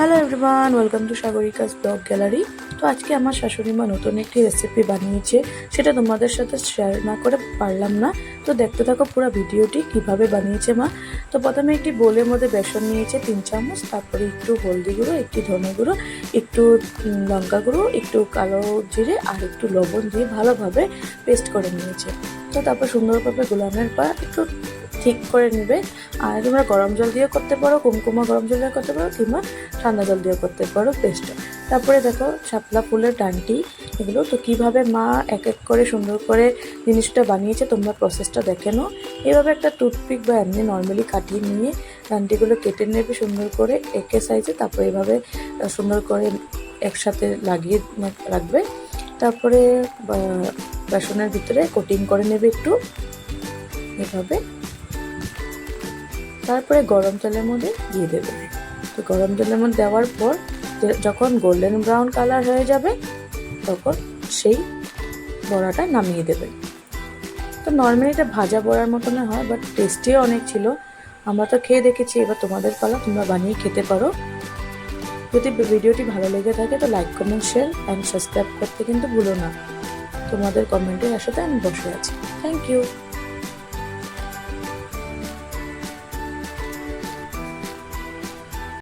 Hello everyone welcome to Sagarika's blog gallery তো আজকে আমার শাশুড়ি মা নতুন একটি রেসিপি বানিয়েছে, সেটা তোমাদের সাথে শেয়ার না করে পারলাম না। তো দেখতে থাকো পুরো ভিডিওটি কীভাবে বানিয়েছে মা। তো প্রথমে একটি বোলের মধ্যে বেসন নিয়েছে তিন চামচ, তারপরে একটু হলদি গুঁড়ো, একটি ধনে গুঁড়ো, একটু লঙ্কা গুঁড়ো, একটু কালো জিরে আর একটু লবণ দিয়ে ভালোভাবে পেস্ট করে নিয়েছে। তো তারপর সুন্দরভাবে গোলামের পর একটু ঠিক করে নেবে। আর তোমরা গরম জল দিয়ে করতে পারো, কুমকুমা গরম জল দিয়ে করতে পারো, কিংবা ঠান্ডা জল দিয়ে করতে পারো পেস্টটা তারপরে দেখো শাপলা ফুলের ডানটি, এগুলো তো কীভাবে মা এক এক করে সুন্দর করে জিনিসটা বানিয়েছে, তোমরা প্রসেসটা দেখে নাও। এইভাবে একটা টুথপিক বা এমনি নর্মালি কাটিয়ে নিয়ে ডানটিগুলো কেটে নেবে সুন্দর করে একে সাইজে তারপরে এভাবে সুন্দর করে একসাথে লাগিয়ে রাখবে। তারপরে বেসনের ভিতরে কোটিং করে নেবে একটু। এভাবে। তারপরে গরম তেলের মধ্যে দিয়ে দেবে। তো গরম তেলের মধ্যে দেওয়ার পর যখন গোল্ডেন ব্রাউন কালার হয়ে যাবে, তখন সেই বড়াটা নামিয়ে দেবে। তো নর্মালি এটা ভাজা বড়ার মতন হয় বাট টেস্টিও অনেক ছিল। আমরা তো খেয়ে দেখেছি, এবার তোমাদের পালা, তোমরা বানিয়ে খেতে পারো। যদি ভিডিওটি ভালো লেগে থাকে, তো like comment share and subscribe করতে কিন্তু ভুলো না। তোমাদের কমেন্টের আশাতে আমি বসে আছি। Thank you